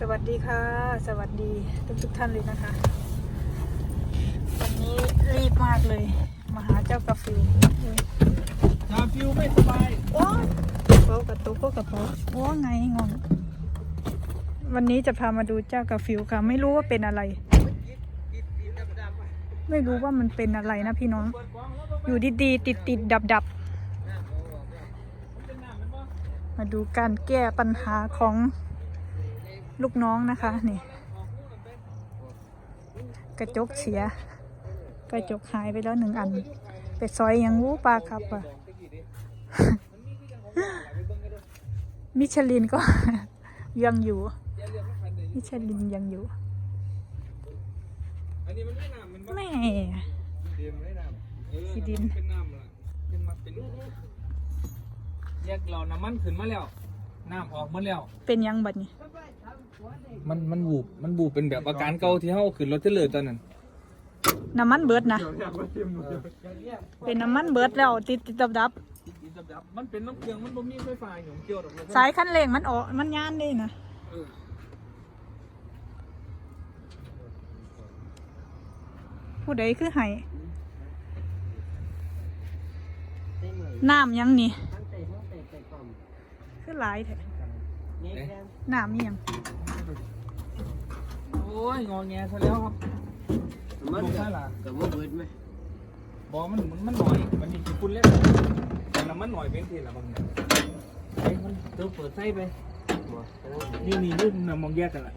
สวัสดีค่ะ สวัสดีทุกทุกๆท่านเลยนะคะ วันนี้รีบมากเลย มาหาเจ้ากาฟิวกาฟิวไม่สบายโอ้โป๊ะกับตุ๊กโป๊ะกับโป๊ะโอ้ไงงงวันนี้จะพามาดูเจ้ากาฟิวค่ะ ไม่รู้ว่าเป็นอะไร ไม่รู้ว่ามันเป็นอะไรนะพี่น้อง อยู่ดีๆติดติดดับดับๆมาดูการแก้ปัญหาของ ลูกน้องนะคะ นี่ กระจกเสีย กระจกหายไปแล้วหนึ่งอัน ไปซอยยังวูปลาครับอะมิชลินก็ ยังอยู่ มิชลินยังอยู่อันนี้มันไม่น้ำมันแม่เดียมไม่น้ำเออขี้ดินเป็นน้ำละเป็นมเป็นแยกเราน้ำมันขึ้นมาแล้ว น้ำออกหมาแล้ว เป็นยังบัดนี้ มันมันบูบมันบูบเป็นแบบอาการเก่าที่เฮาขึ้นรถเทเลอร์ตอนนั้นน้ำมันเบิดนะ เป็นน้ำมันเบิดแล้วติดติดดับดับมันเป็นน้ำเครื่องมันบ่มีไฟฟ้าหยุ่งเกี่ยวดอกเลยสายคันเร่งมันออกมันย่านได้นะเออผู้ใดคือไห้น้ำยังนี่ คือหลายแท้น้ำนี่ยังโอ้ยงอแงซะแล้วครับมันลูกก็ใช่ล่ะก็บ่เบิดไหมบอกมันมันมันหน่อยมันมีกี่ปุ่นเล็กแต่น้ำมันหน่อยเป็นทีละบางอย่างไอ้มันเติมเปิดไส้ไปบ่นี่นี่รุ่นน่ะมองแยกกันละ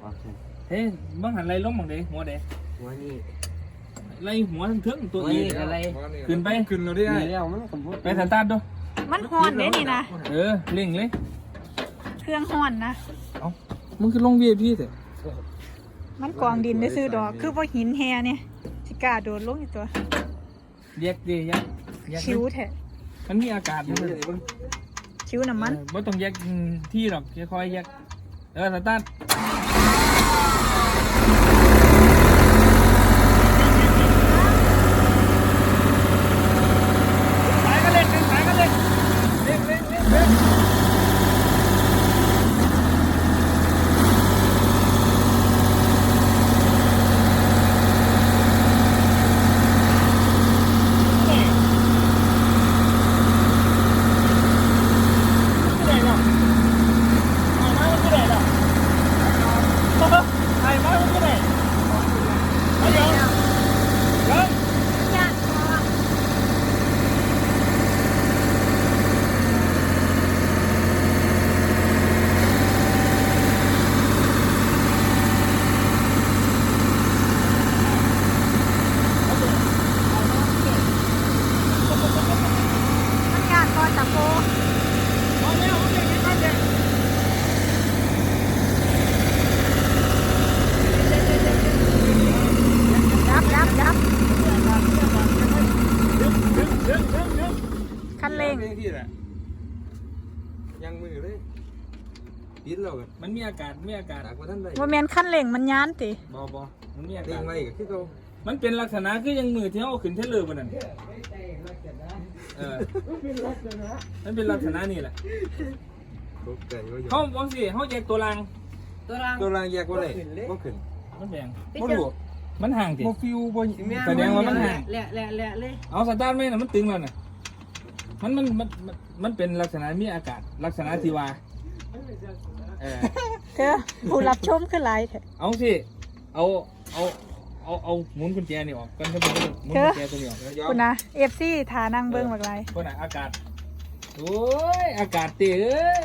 โอเคเฮ้ยบางหันไรล้มบางเดหัวเดหัวนี่ไล่หัวทั้งเทิงตัวหัวอีนี่อะไรขึ้นไปขึ้นเราได้นี่แล้วมันก็บ่ไปสตาร์ทดู มันฮ้อนเด้นี่นะ เออเร่งเลยเครื่องฮ้อนนะ เอ้ามึงคือลง VIP เถอะมันกองดินได้ซื้อดอก คือว่าหินแฮเนี่ยสิกล้าโดดลงอีกตัวแยกดิแยกแยกคิ้วแท้มันมีอากาศอยู่เลยคิ้วน้ำมันไม่ต้องแยกที่หรอกค่อยๆแยกเออสตาร์ทสายก็เล่นสายก็เล่นเล่นเล่นเล่นเล่น ที่ไหนเนาะไอ้ไม้มันที่ไหนเนาะไอ้ไม้มันที่ไหนไอ้เดี๋ยวเดี๋ยวมันยากก็ตะโก เอาเนี่ยเอาเนี่ยเอาเนี่ย ยับยับยับ ดึงดึงดึงดึงดึง คันเร่ง ที่แหละยังมือเลยปิดเรากัน มัน มีอากาศมีอากาศตากว่าท่านใดว่าแมนคันเร่งมันย้านติบอบอมันมีอาเด้กางศไรก็คือเขามันเป็นลักษณะคือยังมือที่เอาขึ้นเทเลอร์บนนั้นเออมันเป็นลักษณะนี่แหละตกใจว่าอยู่เขาบอกสิเขาแยกตัวรางตัวรางตัวรางแยกว่าไรบ่ขึ้นมันแบ่งบ่ดูมันห่างสิ บ่ฟิวบ่แสดงว่ามันห่าง แหละแหละแหละเลยเอาสตาร์ทไหมนะมันตึงแล้วน่ะมันมันมันมันมันเป็นลักษณะมีอากาศ ลักษณะที่ว่า เออเธอผู้รับชมคือหลายแท้เอาสิเอาเอาเอาเอาหมุนกุญแจนี่ออกกันก็เป็นหมุนกุญแจตัวนี้ออกยอมคุณนะเอฟซีทานั่งเบิ้งบักไรคนไหนะอากาศโอ้ยอากาศเตะเอ้ย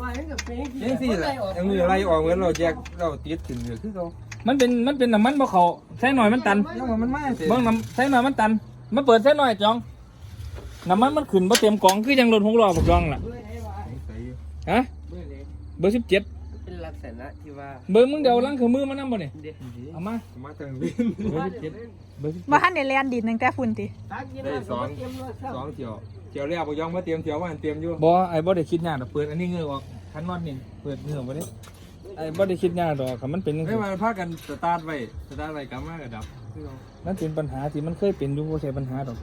ว่ามันก็เป็นยังสิแหละยังมือไรออกเหมือนเราแยกเราติดขึ้นอยู่คือเขามันเป็นมันเป็นน้ำมันบ่เขาใช้หน่อยมันตันยังว่ามันมาสิเบิ่งน้ำใช้หน่อยมันตันมาเปิดใช้หน่อยจองน้ำมันมันขึ้นบ่เต็มกล่องคือยังรถหกล้อบ่จองล่ะฮะ เบอร์สิบเจ็ดเป็นลักษณะที่ว่าเบอร์มึงเดี๋ยวลังคือมือมานั่บ่เนี่ยเด็กเอามามาทางบินเบอร์สิบเจ็ดเบอร์สิบบ่ทันได้แลนดินตั้งแต่ฝุ่นติได้สองสองเที่ยวเที่ยวแรกบ่ยอมมาเตรียมเที่ยวว่าเตรียมอยู่บ่ไอ้บ่ได้คิดยากดอกเปิดอันนี้เงือออกคันนอนนี่เปิดเงือบ่ได้ไอ้บ่ได้คิดยากดอกคันมันเป็นจังไม่ซี่มาพากันสตาร์ทไว้สตาร์ทไว้กลับมาก็ดับคือเขานั่นเป็นปัญหาที่มันเคยเป็นอยู่บ่ใช่ปัญหาดอก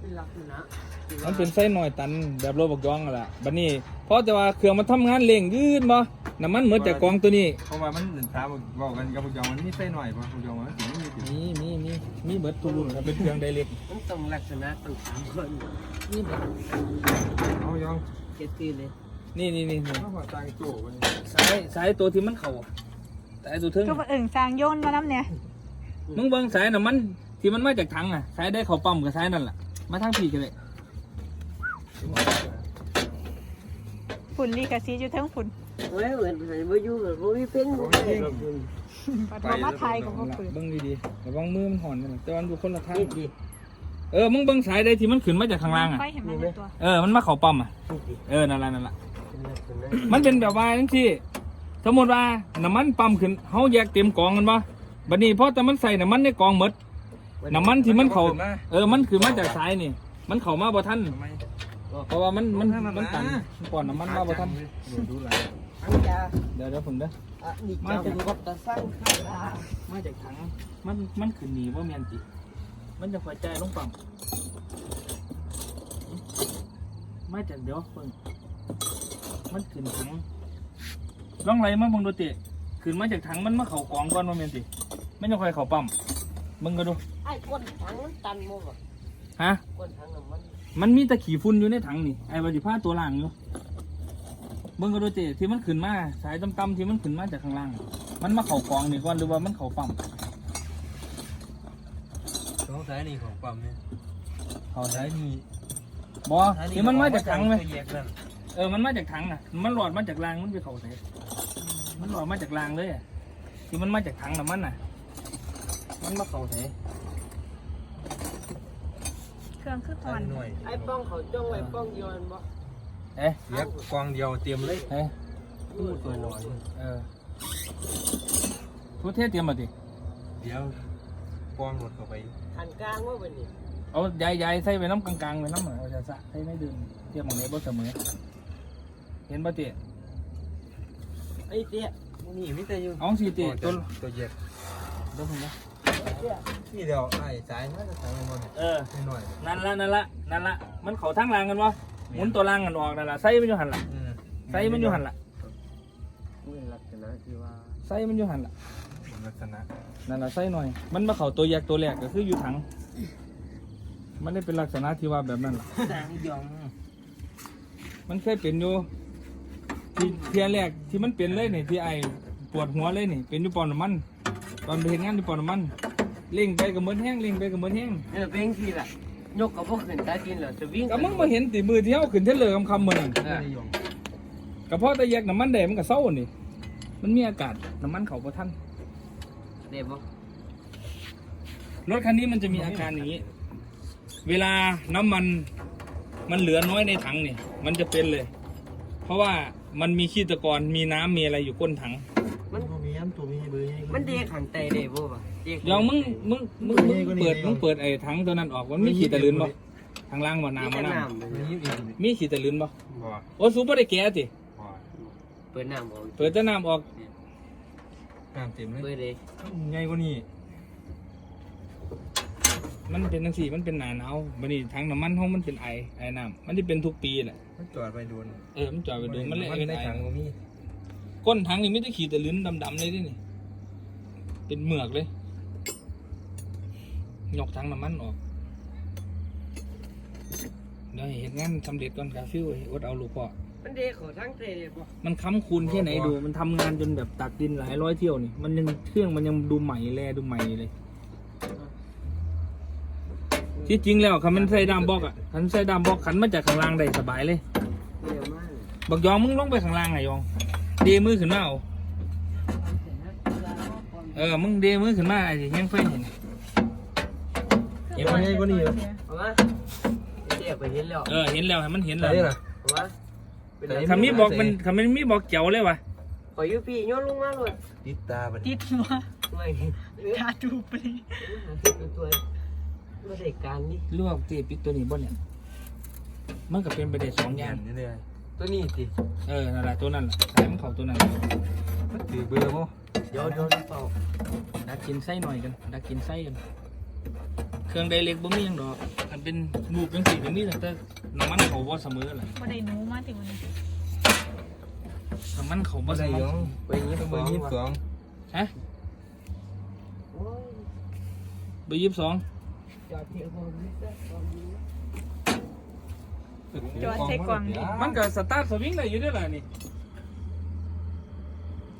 เป็นลักษณะที่ มัว่านเป็นไส้หน่อยตันแบบรถบักยองนั่นล่ะบัดนี้เพราะแต่ว่าเครื่องมันทำงานเร่งยืดบ่น้ำมันเหมือนจากกองตัวนี้ เพราะว่ามันถามบอกกันกับพวกยองมันมีไส้หน่อยป่ะพวกยองมันถึงไม่มีติดมีมีมีมีเบิร์ดทุกรุ่นครับเป็นเครื่องไดเรกมันต้องลักษณะต้องสามคนนี่เบิดเอายองเจ็ดตีเลยนี่นี่นี่นี่เขาขอตังโจ้ไปสายสายตัวที่มันเข่าอะสายตัวเทึงก็มาเอิ่งสร้างโยนมาน้ำเนี่ยมึงเบิ่งสายน้ำมันที่มันมาจากถังอะสายได้เขาปั๊มกับสายนั่นแหละมาทางผีกันเลย ฝุ่นลีกาซีอยู่เทั้งฝุ่นเว้ยเหมือนเหมือนมาอยู่กับพวกพี่เพ่งพวกพี่กับคุณปัดมามาไทยกับว่าฝุ่นเบิ่งดีๆระวังมือมันห่อนกันนะแต่ว่ามันอยู่คนละทางเออ มึงเบิ่งสายได้ที่มันขึ้นมาจากข้างล่างอะ ไฟเห็นมันอยู่ตัวเออ มันมาเขาปั๊มอะ เออ นั่นแหละนั่นแหละเป็นลักษณะมันเป็นแบบว่าจังซี่ สมมติว่าน้ำมันปั๊มขึ้นเฮาแยกเต็มกองกันบ่บัดนี้พอแต่มันใส่น้ำมันในกองหมดน้ำมันที่มันเขาเออ มันคือมาจากสายนี่ มันเข้ามาบ่ทันทำไม เพราะว่ามันมันมันตันมันก่อนน้ำมันมาบ่ทันดูดูหลังอันยาเดี๋ยวเดี๋ยวผมเด้ออันนี้จะกดตะสั่งข้าวมาจากถังมันมันขึ้นหนีว่าแมนติมันจะคอยใจลงปั๊มมาจากเดี๋ยวเพิ่งมันขึ้นถังล่องไหลมาเบังดูติขึ้นมาจากถังมันมาเข่ากองก่อนว่าแมนติมันจะคอยเข่าปั๊มมึงก็ดูไอ้ก้นถังมันตันมั้งฮะก้นถังน้ำมัน มันมีตะขี่ฝุ่นอยู่ในถังนี่ไอ้วัติผ้าตัวล่างอยู่เบิ่งก็ดูติที่มันขึ้นมาสายต่ำๆที่มันขึ้นมาจากข้างล่าง มันมาเข่ากองนี่ก่อนหรือว่ามันเข่าปั๊มสองสายนี่ของปั๊มเนี่ยเข่าสาสายยนี่บอที่มันมาจากถังไหมแยกนั่นเออมันมาจากถังอะ มันหลอดมาจากรางมันไปเข่าใส่มันหลอดมาจากรางเลยอะที่มันมาจากถังน่ะมันน่ะ มันมาเข่าใส่เค รื่องคือตสาอยนหน่วยไอ้ป้องเขาจ้องไว้ป้องโยนบ่เอ๊ะเรียกกองเดียวเตรียมเลยเอ๊ะตู้ตัวหน่อยเออทุเทศเตรียมมาดิ เดี๋ยวกองหมดเข้าไปหันกลางว่าเป็นนี่เอาใหญ่ๆใส่ไปน้ำกลางๆไปน้ำเหมือนเอาจะสะใส่ไม่ดึงเทียบของนี้บ่เสมอ เห็นป่ะเจ๊ไอ้เตี้ยนี่มิแต่อยู่เอาสีเจ๊ตัวตัวแยกเดี๋ยวผมนะ นี่เดียวไอ้สายน่าจะสายมันเออ หน่อยนั่นละนั่นละนั่นละมันเข่าทั้งรางกันวะหมุนตัวรางกันออกนั่นละใส่มันอยู่หันละอืมใส่มันอยู่หันละนี่ลักษณะที่ว่าใส่มันอยู่หันละลักษณะนั่นละใส่หน่อย มันมาเข่าตัวแยกตัวแรกก็คืออยู่ถัง มันได้เป็นลักษณะที่ว่าแบบนั้นล่ะสางยองมันเคยเป็นอยู่ที่เทียแรกที่มันเป็นเลยนี่ที่ไอปวดหัวเลยนี่เป็นอยู่ปอนน้ำมัน ตอนไปเห็นงานอยู่ปอนน้ำมัน เล่งไปกับเหมือนแห้งเล่งไปกับเหมือนแห้งนี่เป็นที่ละยกกับพวกขึ้นตากินเหรอจะวิ่งก็มึงมาเห็นตีมือที่เขาขึ้นเทเลอร์คำคำๆมือนั่นไม่ได้ยงก็เพราะแต่แยกน้ำมันแดงมันก็เศร้านี่มันมีอากาศน้ำมันเขาประทันเด็บบ่รถคันนี้มันจะมีอาการอย่างนี้ เวลาน้ำมันมันเหลือน้อยในถังนี่มันจะเป็นเลย เพราะว่ามันมีขี้ตะกอนมีน้ำมีอะไรอยู่ก้นถัง มันมีน้ำตัวมีเบอร์ยังมันเด็กขันไตเด็บบ่ป่ะ เด็กยองมึงมึงมึงมึงเปิดมึงเปิดไอ้ถังตัวนั้นออกมันมีขี้ตะลืนบ่ทางล่างบ่น้ำบ่น้น้ำมีอีกำมีขี้ตะลืนบ่บ่โอ้สูบบ่ได้แก่ติบ่เปิดน้ำบ่เปิดแต่น้ำออกน้ำเต็มเลยเปิดเลยใหญ่กว่านี้มันเป็นจังซี่มันเป็นหนาหนาวบัดนี้ถังน้ำมันเฮามันเป็นไอไอน้ำมันที่เป็นทุกปีแหละมันจอดไปโดนเออมันจอดไปดูมันเลยมันเป็นได้ไอถังก็มีก้นถังนี่ไม่ได้ขีดแต่ลิ้นดำๆเลยดินี่เป็นเหมือกเลย ยกถังน้ำมันออกเดี๋ยวให้เห็นงานสำเร็จก่อนกาฟิวอดเอาลูกพ่อ มันเด็กเขาทั้งเตะเด็บบ่มันค้ำคูณแค่ไหนดู มันทำงานจนแบบตักดินหลายร้อยเที่ยวนี่ มันยังเครื่องมันยังดูใหม่แลดูใหม่เลย ที่จริงแล้วคันมันใส่ดามบอกอะคันใส่ดามบอกขันมาจากข้างล่างได้สบายเลยเดี๋ยวมากบอกยองมึงลงไปข้างล่างไงยอง เดมือขึ้นมาเอาเออ มึงเดมือขึ้นมาไอ้ที่ยังไฟเห็น เห็นไหมกว่านี้เอามาเด็กไปเห็นแล้วเออเห็นแล้วให้มันเห็นแล้วเอามาเป็นคำนี้บอกมันคำนี้มีบอกเจ๋วเลยวะขอยูพี่ย้อนลงมาเลยติดตาบัดติดหัวไม่เออตาดูไปเลยเป็นตัวไม่ได้การนี่ลวกเจปิดตัวนี้บ่เนี่ยมันก็เป็นไปได้สองอย่างนี่เลยตัวนี้สิเออนั่นแหละตัวนั้นแหละสายมันเข้าตัวนั้นมันถือเบอร์บ่เดี๋ยวเดี๋ยวเปล่าดักกินไส้หน่อยกันดักกินไส้กันเค รื่องไดเล็กบ่มีหยังดอกมันเป็นลูกจังสี่ก็มีแต่น้ำมันเขาบ่เสมอแหละบ่ได้หนูมาถึงวันนี้น้ำมันเขาบ่บ่ได้ใส่ยองไปยี่สิบสองยี่สิบสองฮะโอ้ยเบอร์ยี่สิบสองจอดเที่ยวคนนี้ก็ตอนนี้จอดใส่กล่องนี่มันก็สตาร์ทสวิงได้อยู่เด้วยล่ะนี่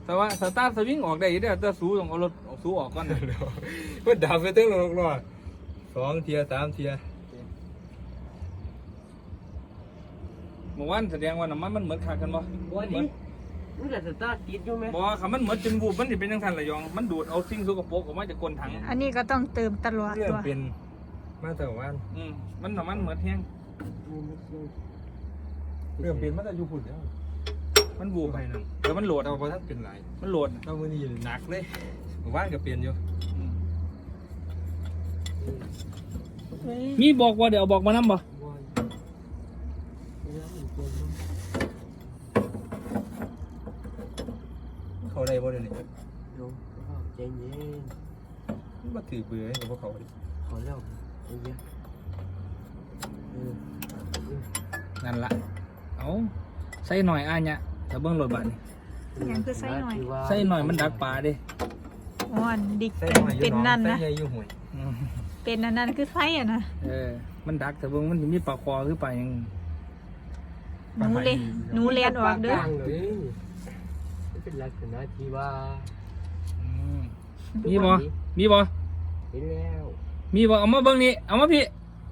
แต่ว่าสตาร์ทสวิงออกได้อยู่เด้อแต่สูต้องเอารถเอาสูออกก่อนนะมันดับไปตั้งหลอกหลอด สองเทียสามเทียเมื่อวานแสดงว่าน้ำมันมันเหมือนขาดกันบ่วันนี้มันก็สตาร์ทติดอยู่ไหมบ่คำมันเหมือนจนบูบมันสิเป็นจังซั่นละยอง มันดูดเอาสิ่งสกปรกออกมาจากก้นถังอันนี้ก็ต้องเติมตลอดเรื่องตัวเป็นมาแต่วันอืมมันน้ำมันเหมือนแห้งเรื่องเป็นมาแต่อยู่พุ่นแล้วมันบูบไปนะแต่มันโหลดเราพอท่านเป็นไรมันโหลดน่ะเรามือนี้หนักเลยว่านก็เปลี่ยนอยู่อืมเฮ้ย มีบอกว่าเดี๋ยวเอาบอกมานํบ่เขาได้บ่เดี๋ยวนี้ลงใจเย็นมันมาถือเบื่อให้กับพวกเขาดิขอเล่าไอ้เหี้ยเออนั่นล่ะเอาใส่หน่อยอะเนี่ยถ้าเบิ่งรถบัดนี่ยังคือใส่หน่อยใส่หน่อยมันดักปลาเด้อ๋ออันดิกใส่เป็นหน่อยอยู่เป็นน้องนั่นใส่นะใหญ่อยู่ห่วยอืม เป็นอันนั้นคือไส้อะนะ เออ มันดักแต่เบิ่งมันสิมีปลาคอคือปลาหยังหนูเลยหนูเลียนออกเด้อปากกลางเลยนี่เป็นลักษณะที่ว่าอืมมีบ่มีบ่เห็นแล้วมีบ่เอามาเบิ่งนี่เอามาพี่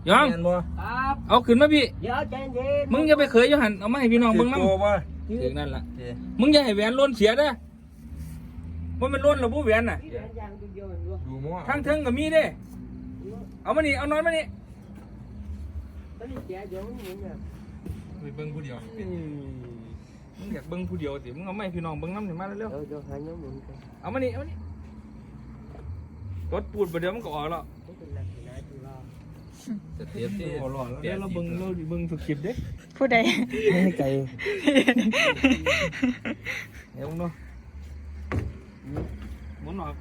ยอง แม่นบ่ครับเอาขึ้นมาพี่ เดี๋ยวใจเย็นมึงอย่าไปเขยอยู่หันเอามาให้พี่น้องเบิ่งนำถือตัวบ่ถึงนั่นล่ะเอ๊ะมึงอย่าให้แหวนล้นเสียเด้อว่ามันล้นแล้วบ่แหวนน่ะนี่แหวนยางตัวเดียวเห็นบ่ดูมั่วทางเทิงก็มีเด้ เอามานี่ เอานอนมานี่ตอนนี้แกเดี๋ยวมันเหมือนแบบไปเบิ่งผู้เดียวนี่อืมมึงอยากเบิ่งผู้เดียวสิมึงเอามาให้พี่น้องเบิ่งนำสิมาเร็วเดี๋ยวเดี๋ยวหายังเหมือนกันๆเอามานี่ เอามานี่กดปูดบ่เดี๋ยวมันก็ออกแล้วนี่เป็นลักษณะที่ว่าจะเทียบที่โอ้รอดแล้วเดี๋ยวเราเบิ่งเราเบิ่งสุดคลิปเด้ผู้ใด ไม่ให้ไกลเดี๋ยวมึงดูหมุนออก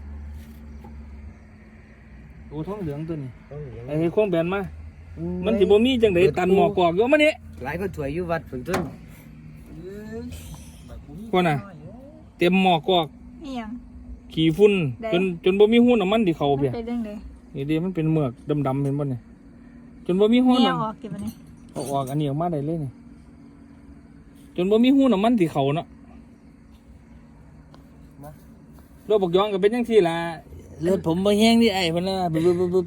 โอ้ท้องเหลืองตัวนี้ต้องอย่างไอ้ให้โค้งแบนมา มันสิบ่มีจังไดตันหมอกอกอยู่มานี่หลายคนถวยอยู่วัดฝนต้นคนน่ะ เต็มหมอกอกนี่ยังขี่ฝุ่นได้ จนจนบ่มีหูน้ำมันที่เขามันเพียเป็นเรื่องเลยนี่ดิมันเป็นเมือกดำๆเห็นบ่เนี่ยจนบ่มีหูเนี่ยน้ำ ออกกี่วันนี้เอาออกอันนี้ออกมาได้เลยนี่จนบ่มีหูน้ำมันที่เขาเนาะรถบกยองก็เป็นจังซี่ล่ะ เลือดผมบ่แห้งนี่ไอ้เพิ่นน่ะบึบบึบบึบ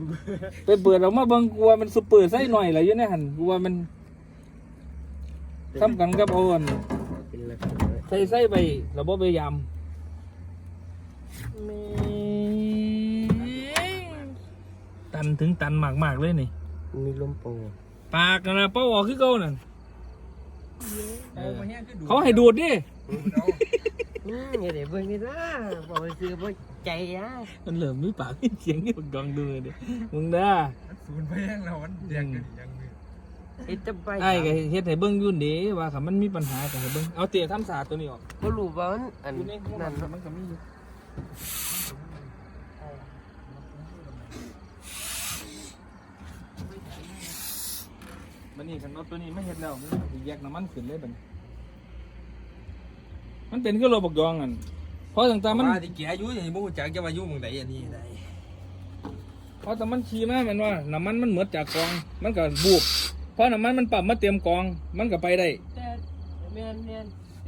ไปเปิดออกมาเบิ่งกลัวมันซุปเปอร์ใส่หน่อยล่ะอยู่ในหั่นกลัวมันทำกันกับเอาอันเป็นลักษณะใส่ใส่ไปแล้วบ่พยายามตันถึงตันมากๆเลยนี่ มีลมโปรปากนั่นนะเป้าออกคือเก่านั่นเอามาแห้งคือดูเขาให้ดูดดิ อืมอย่าได้เบิ่งนี่นะบอกว่าซื้อบ่ใจอะมันเหลิมมีปากมีเสียงนี่บักดองดูเลยดิมึงเด้อศูนย์ไปแห้งแล้วมันแดงกันยังมือเฮ็ดจะไปไอ้ก็เฮ็ดให้เบิ่งอยุ่นเด้ว่าคันมันมีปัญหาก็ให้เบิ่งเอาเตะทำสาดตัวนี้ออกบ่รู้ว่ามันอันอยู่ในหัวนั่นมันเนาะมันก็มีอยู่บัดนี้คันเอาตัวนี้ไม่เฮ็ดแล้วมันสิแยกน้ำมันขึ้นเลยบัดนี้ มันเป็นคือโลบักยองอันเพราะต่างๆมันว่าที่แกอายุอย่างนี้บ่ฮู้จักจะว่าอายุหม่องใดอันนี้ได้เพราะแต่มันขี่มาแมันว่าน้ำมันมันเหมือดจากกอง มันก็บูบเพราะน้ำมันมันปรับมาเตรียมกอง มันก็ไปได้แต่แม่นแม่น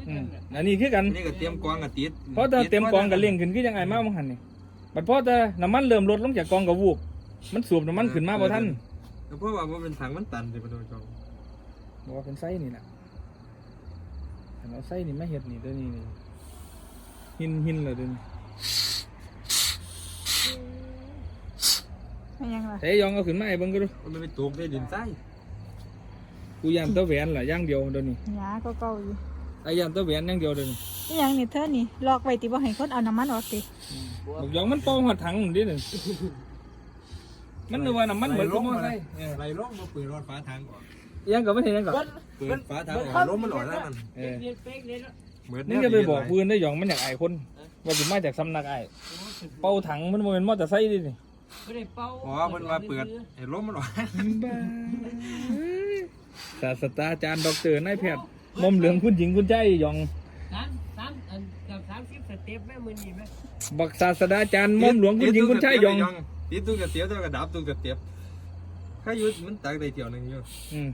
อืมอันนี้คือกัน อันนี้ก็เตรียมกองกับติดเพราะแต่เตรียมกองกับเลี้ยงขึ้นคือยังไงมาบางหันนี่บัดเพราะแต่น้ำมันเริ่มลดลงจากกองกับวูบมันสูบน้ำมันขึ้นมาบ่ทันแล้วเพราะว่ามันเป็นถังมันตันสิบ่โดนจองบอกว่าเป็นไส้นี่แหละอัน เอาไส้นี่ไม่เห็ดนี่ตัวนี้นี่หินหินเลยเดี๋ยวนี้ไม่ยังล่ะแต่ยองเอาขึ้นมาให้เบิ่งก็ดูมันไปตกได้ดินใต้กูยานตะแหวนล่ะอย่างเดียวเดี๋ยวนี้หยาก็เก่าอยู่ไอ้ยานตะแหวนอย่างเดียวเดี๋ยวนี้นี่ยังนี่เธอนี่ลอกไว้ติบ่ให้คนเอาน้ำมันออกติบอกยองมันเป่าหัวถังนี่ดิหนึ่งมันนึกว่าน้ำมันเหมือนกับมอไซค์เออไหลลงมาเปิดรอดฟ้าทางก่อน ยังกับไม่เห็นยังกับเปิดฟ้าทางก่อนลมมันออกแล้วมันเออเรียนเป๊กเลยเนาะเหมือนนี่จะไปบอกปืนได้หยองมันอยากไอ้คนว่าสิมาจากสำนักไอ้เป่าถังมันบ่แมันมอเตอร์ไซค์ดินี่บ่ได้เป่าอ๋อเพิ่นว่าเปิดให้ลมมันออกบ้าศาสตราจารย์ดอกเตอร์นายแพทย์มอมเหลืองคุณหญิงคุณใจหยองนั้นเกือบสามสิบสเต็ปแม่มือนี่ไหมบักศาสดาจารย์ม่อมหลวงคุณหญิงคุณชายยองติดตู้กระเตียวตัวกระดับตู้กระเตียบข้ายุดมันตักได้เที่ยวหนึงอยู่อืม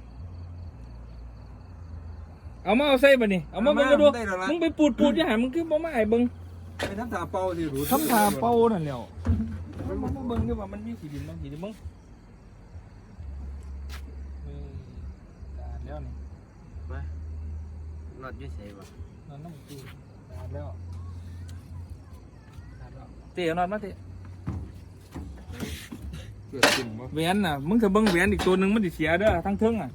เอามาเอาใส่บ่นี่เอามาเบิ่งก็ดูได้แล้วล่ะ มึงไปปูดปูดอย่าหามึงคือบ่มาให้เบิ่งไปทำตาเป่าที่รู้ทำทาเป่านั่นแหล้วมันบ่มาเบิ่งด้วยว่ามันมีสีดินบ้างสีดินบ้างเออตาดแล้วนี่มานอดอยุ่ใส่บ่นอนน้ำตีตาดแล้วตาดแล้วเตะเอานอนมาเตะเกิดขึ้นบ่แหวนน่ะมึงถ้าเบิ่งแหวนอีกตัวหนึงมันสิเสียเด้อทั้งเทิงอะ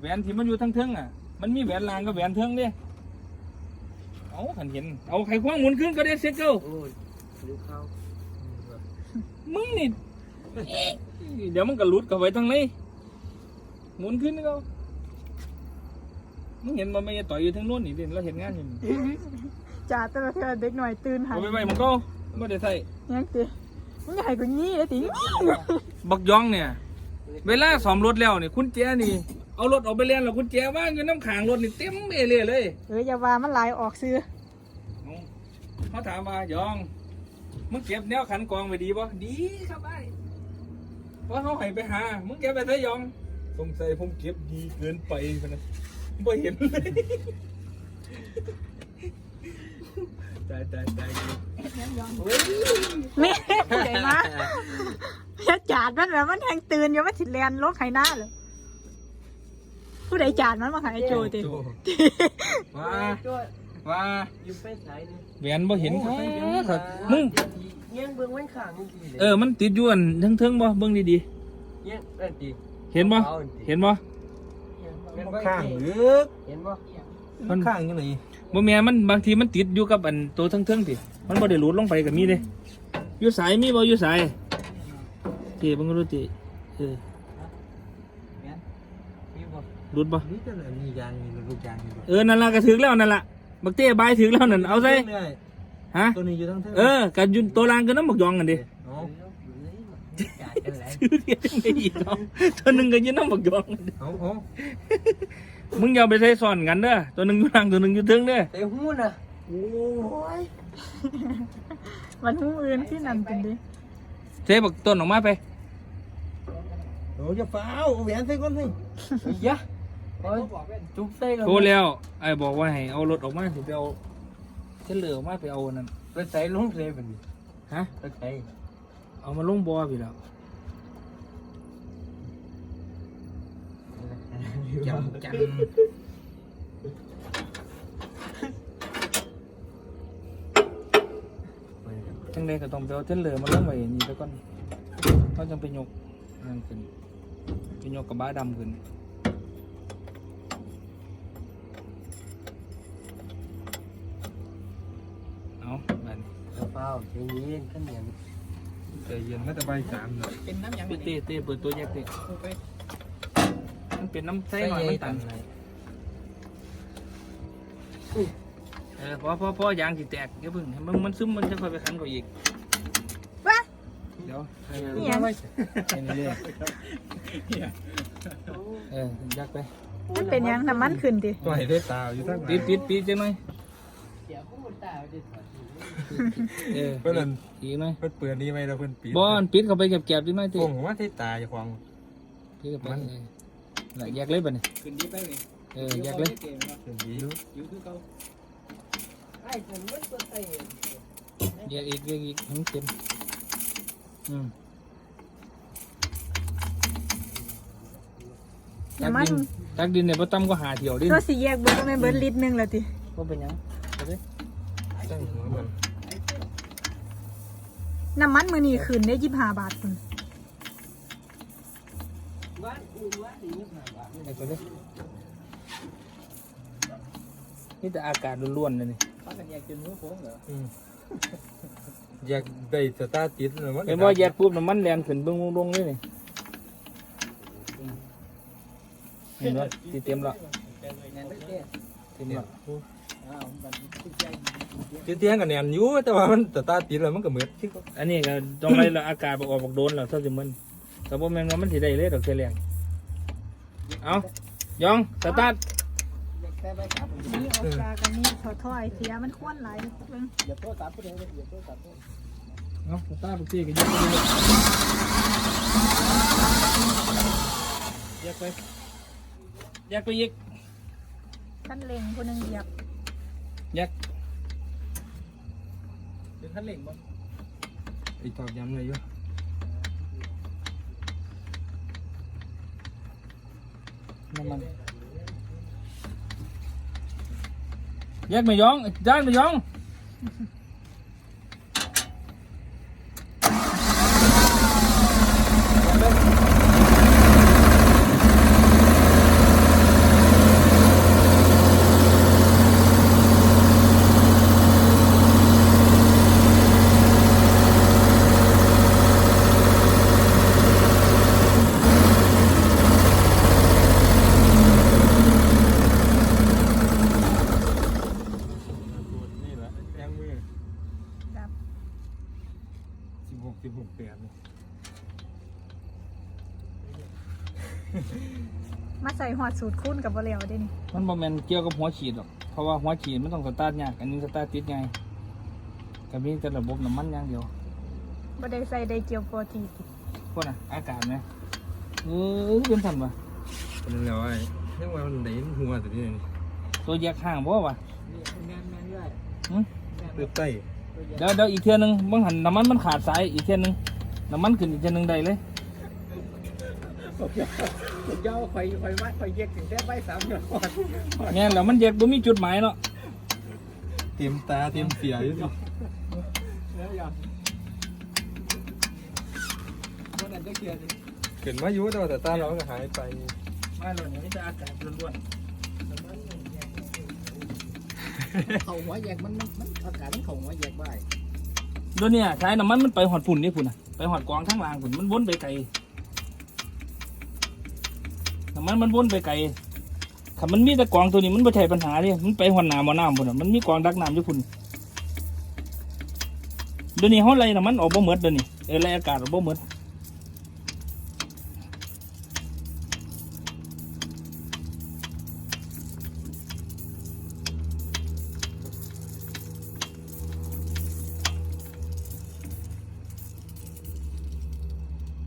แหวนที่มันอยู่ทั้งเทิงอะ มันมีแหวนลางกับแหวนเทิงเด้เอาขันเห็น เอาไข่ควางหมุนขึ้นก็ได้เซ็กเกิลโอ้ยดูเขามึงนี่ เดี๋ยวมันก็หลุดกับไว้ทั้งนี้หมุนขึ้นก็มึงเห็นมันไม่ได้ต่อยอยู่ทั้งนู้นนี่เด่นเราเห็นงานอยู่นี่จ่าแต่ละเทื่อเด็กหน่อยตื่นหันเอาไปไว้มันก็ไม่ได้ใส่ยังติมึงใหญ่กว่านี้เลยติบักยองเนี่ย เวลาสอมรถแล้วเนี่ยคุณแจนี่ เอารถออกไปเรียนแล้วคุณแจว่างอยู่น้ำขางรถนี่เต็มเอเล่เลยเอออย่าว่ามันหลายออกซื้อเอาเขาถามว่ายองมึงเก็บแนวขันกองไปดีป่ดีครับไอ้เพราะเขาให้ไปหา มึงเก็บไปใส่ยองสงสัยผมเก็บดีเกินไปพะนะไม่เห็นเลยตายตายตายแม่ผู้ใดมาเฮ็ดจาดมันแบบมันแทงตื่นอยู่มันสิแลนลงไห้หน้าเลย ผู้ใดจาดมันมาหายโจติว่าจ้อยว่าอยู่ไปสายนี่แหวนบ่เห็นครับมึงเงี้ยเบิ้งไว้ข้างนี่ดีเลยเออมันติดอยู่อันเทิงๆบ่เบิ่งดีเงี้ยนั่นดีๆเห็นบ่เห็นบ่เห็นบ่ข้างลึกเห็นบ่มันข้างยังไงบ่แม่นมันบางทีมันติดอยู่กับอันตัวเทิงๆติมันบ่ได้หลุดลงไปก็มีเด้อยู่สายมีบ่อยู่สายติเบิ่งดูติเออ มีบ่หลุดบ่นี่จะไหนมียางมีลูกยางมีเออนั่นล่ะก็ถึงแล้วนั่นล่ะบักเต้บายถึงแล้วนั่นเอาใส่เนี่ยฮะตัวนี้อยู่ทั้งเท่าเออกันยุนตัวลางก็น้ำบักยองกันดิเนาะจ่ายกันไหนชื่อเดียวจังไดอีกเนาะตัวหนึงก็อยืนน้ำบักยองกันดิเอาเอามึงอย่าไปใส่ซ้อนกันเด้อตัวหนึงอยู่ล่างตัวหนึงอยู่ถึงเด้อเตะหูน่ะโอ้ยมันหูอื่นที่นั่นเป็นดิเซ่บักต้นออกมาไปโอ้จะฟ้าวเอาแหวนใส่ก่อนสิยะ โอ้ยจุกใส่กันโทรแล้วไอ้บอกว่าให้เอารถออกมาสิไปเอาเส้นเหลือออกมาไปเอาอันนั่นไปใส่ลงเลยบัดนี้ฮะไปใส่เอามาลงบ่อพี่แล้วจังจังจังไดก็ต้องไปเอาเส้นเหลือมาลงไว้นี่แล้วก่อนเขาจังไปยกนั่นขึ้นไปยกกระบะดำขึ้นเอาแบบนี้ กระเป๋า ใจเย็นขึ้นอย่างใจเย็นไม่แต่ใบสามเลยเป็นน้ำยังเต้เต้เปิดตัวแยกเต้มันเป็นน้ำใส่หน่อยมันตันเออพอพอพอยางสิแตกเดี๋ยวเพิ่งให้มันมันซึมมันจะค่อยไปขันเขาอีกว้าเดี๋ยวเออนี่ยังให้มันเรื่อยเออยักไปมันเป็นยังน้ำมันขึ้นดิตัวให้ได้ตาอยู่ทั้งปิดปิดปิดจังหน่อยเสียผู้ตาได้ถอด เออเพื่อนนั่น อีกหน่อยเพื่อนเปลือนนี่ไหมเราเพื่อนปีบอนปิดเข้าไปแกบๆจังหน่อยเต้โป่งว่าที่ตาจะควางปิดเข้าไปมัน เออน่ะแยกเลยป่ะเนี่ยขึ้นดีไปนี่เออแยกเลยเป็นดีอยู่อยู่คือเก่าไอ้คนมันตัวเตะแยกอีกแยกอีกให้มันเต็มอืมตักน้ำมัน ดินตักดินเนี่ยพอตั้มก็หาเที่ยวดิตัวสีแยกเบิร์ดไม่เบิร์ดลิตรหนึงแล้วติก็เป็นหยังเอาดิ ตั้งหัวมันน้ำมันมือนี่ขึ้นได้ยี่ห้าบาทคุณบ้านอื่นบ้านนี้ผ่านบ้านไอ้คนนี้นี่แต่อากาศล้วนๆเลยนี่ป้ากันอยากกินหัวโค้งเหรออืมอยากได้สตาร์ทติดเลยมันเห็นว่าแยกปุ๊บน้ำมันแรงขึ้นเบิ้งลงเลยนี่เห็นว่าตีเต็มแล้วเต็มแล้ว คือเตียงกันแนนอยู่แต่ว่ามันสตาร์ทติดแล้วมันก็เหมือนที่อันนี้ก็ต้องไล่ละอากาศบอกออกบอกโดนแล้วเท่าสิมันแต่ว่าแมงว่ามันสิได้เลยดอกเสียแรงเอายองสตาร์ทแต่ไปครับมีโอกาสกันนี้ถอดถ้อยเสียมันควรไหลายเบิ่งอย่าโทษสามประเด็นอย่าโทษสามเอาตาปกติกันแยกไปเลยแยกไปแยกไปอีกขั้นเล็งคนหนึ่งเหยียบ แยกเป็นขั้นเร่งบ่ไอ้ตอกย้ำเลยอยู่ น้ำมันแยกไม่ยองด้านไม่ยอง นี่แหละยังมือ ดับ สิบหกสิบหกแปดนี่ มาใส่หอดสูตรคุ้นกับบะเหลวได้นี่มันบ่แม่นเกี่ยวกับหัวฉีดหรอกเพราะว่าหัวฉีดมันต้องสตาร์ทยากอันนี้สตาร์ทติดไงก็มีแต่ระบบน้ำมันอย่างเดียวบ่ได้ใส่ไดเกียวโปรตีนพวกน่ะอากาศไหมเออเป็นสันวะเป็นแล้วไอ้ยังว่ามันไหนหัวตัวนี้นี่ตัวแยกห่างบ่วะแม่นแม่นด้วยหึเลือดไต้เดี๋ยวเดี๋ยวอีกเทียหนึงบางหันน้ำมันมันขาดสายอีกเทียหนึงน้ำมันขึ้นอีกเทียหนึงได้เลย ผมยาวผมยาวไฟไฟไม้ไฟเย็กถึงแต่ใบสามยอดแง่นแล้วมันแยกบ่มีจุดหมายเนาะเตรียมตาเตรียมเสียอยู่สิแล้วยอดวันนั้นจะเกียร์เกิดมาอยู่แต่ว่าแต่ตาเราก็หายไปไม่หรอกนี่จะอากาศล้วนเขาหัวแยกมันมันอากาศมันเขาหัวแยกบ่ายๆตัวเนี้ยใช้น้ำมันมันไปหอดฝุ่นนี่ฝุ่นน่ะไปหอดกองข้างล่างฝุ่นมันวนไปไกลน้ำ มันมันวนไปไกลถ้ามันมีแต่กองตัวนี้มันไม่ใช่ปัญหาเลยมันไปหัวหน้ำบ่น้ำพุ่นมันมีกองดักน้ำอยู่พุ่นเดี๋ยวนี้เขาไรนะมันออกบ่หมดเดี๋ยวนี้เออไรอากาศออกบ่หมด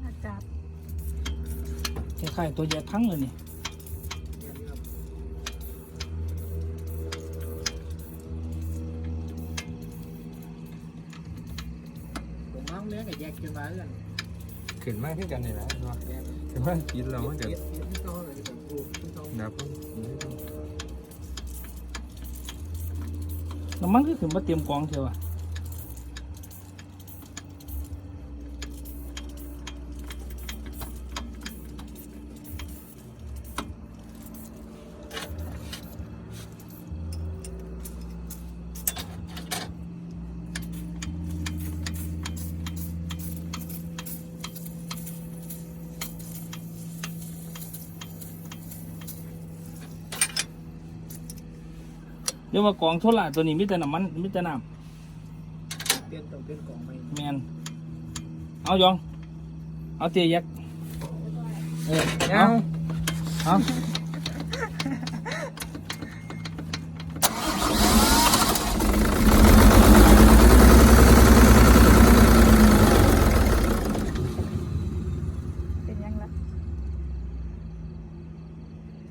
อากาศ คล้ายๆตัวแยกพังเลยนี่ผมน้องเลี้ยงกับแยกกันมาเรื่องขึ้นมากขึ้นกันนี่แหละว่าขึ้นมากกินเรามันเกิดเกียร์ที่ต้องเลยผมปลูกที่ต้องดับน้ำมันก็ขึ้นมาเตรียมกองเชียวอะ รียกว่ากองโซล่าตัวนี้มีแต่น้ำมันมีแต่น้เปลี่ยนต้องเปลี่ยนกล่องใหม่ำแมนเอายอง เอาเตียยักเออเอา เอาเป็นยังล่ะ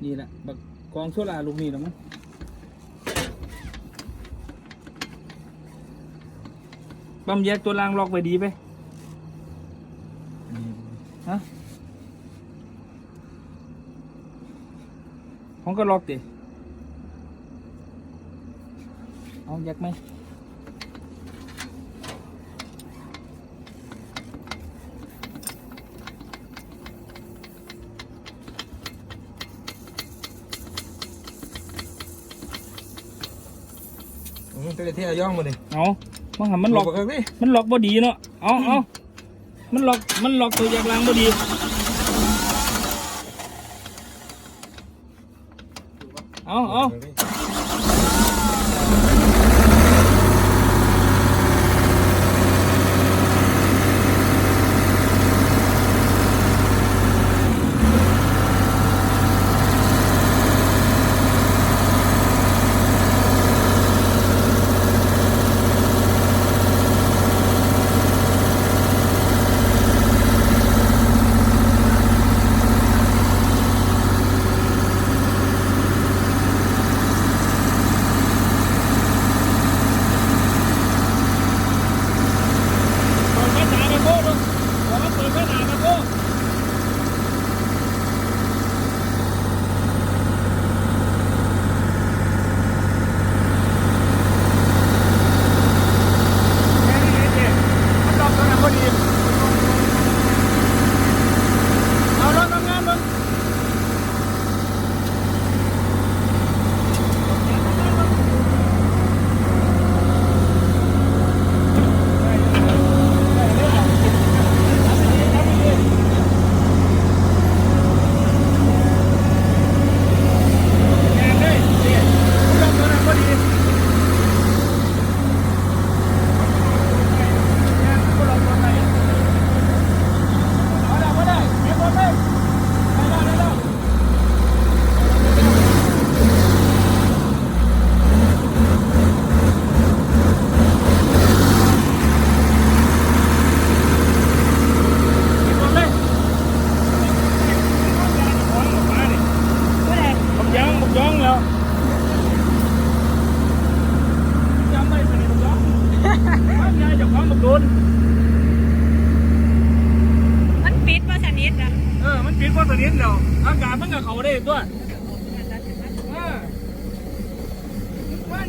นี่แหละบักกองโซล่าลูกนี่แหละมั้ง ปั๊มแยกตัวรางล็อกไว้ดีไปฮะของก็ล็อกดิเอาแยกไหมอืมตัวที่อาย่องมาดิเอา มันหันมันล็อกกันดิมันล็อกบ่ดีเนาะเอาเอามันล็อกมันล็อกตัวแยกรางบ่ดีเอาเอา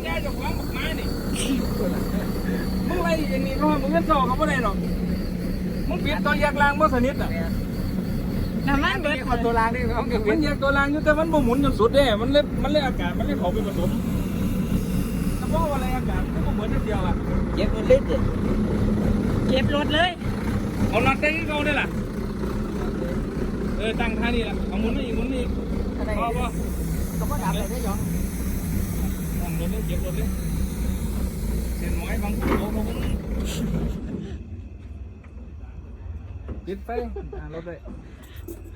ว่ายายเจะขวางบักไม้นี่มึงไรอย่างนี้เพราะว่ามึงเงินสอเขาไม่ได้หรอกมึงปิดตัวแยกลางว่าสนิทอะน้ำมันเบิดนี่คนตัวรางนี่เขาเก็บมัเว้นนแยกตัวรางอยู่แต่มันบ่หมุนจนสุดเด้มันเลยมันเลยอากาศมันเลยเขาไปผสมเฉพาะอะไรอากาศมันก็เหมือนนิดเดียวอะเก็บเงินเล่นดิเก็บรถเลยเอาน็อตได้ที่เขาได้ล่ะเออตั้งท่านี่ล่ะเอาหมุนมาอีกหมุนมาอีกอะไรพอพอเขาก็ดับเลยได้ยองตั้งรถ เลยเก็บรถเลยเส้นหมอยบางโอ้โหปิดไปอ่ารถเลย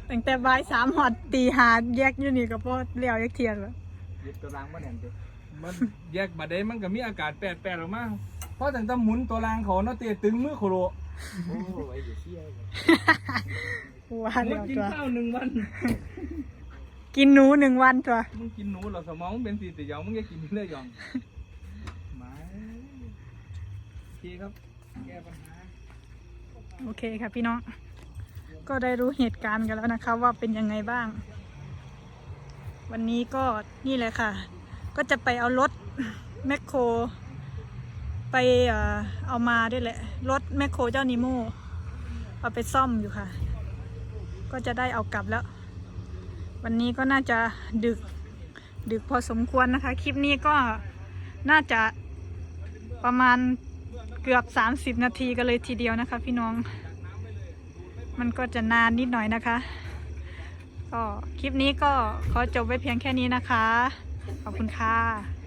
ตั้งแต่บ่ายสามหอดตีหาแยกอยู่นี่ก็พอเลี้ยวยักเทียนแล้วยึดตัวรางมาแน่นดิมันแยกบัดเดมันก็มีอากาศแปดแปดออกมาเพราะตั้งแต่หมุนตัวรางเขาเนาะเตะตึงมือโคโรโอ้ไอ้เดี๋ยวเชี่ยว่ามึเลี้งยวกินตัวข้าวหนึ่งวัน กินหนูหนึ่งวันตัว มึงกินหนูเหรอสมองมึงเป็นสีติยองมึงจะกินเรื่อยยองไม่โอเคครับ แก้ปัญหา โอเคค่ะพี่น้อง ก็ได้รู้เหตุการณ์กันแล้วนะคะ ว่าเป็นยังไงบ้าง วันนี้ก็นี่เลยค่ะ ก็จะไปเอารถแมคโคร ไปเอ่อเอามาด้วยแหละ รถแมคโครเจ้านิโมเอาไปซ่อมอยู่ค่ะ ก็จะได้เอากลับแล้ว วันนี้ก็น่าจะดึกดึกพอสมควรนะคะ คลิปนี้ก็น่าจะประมาณเกือบ 30 นาทีกันเลยทีเดียวนะคะ พี่น้อง มันก็จะนานนิดหน่อยนะคะ ก็คลิปนี้ก็ขอจบไว้เพียงแค่นี้นะคะ ขอบคุณค่ะ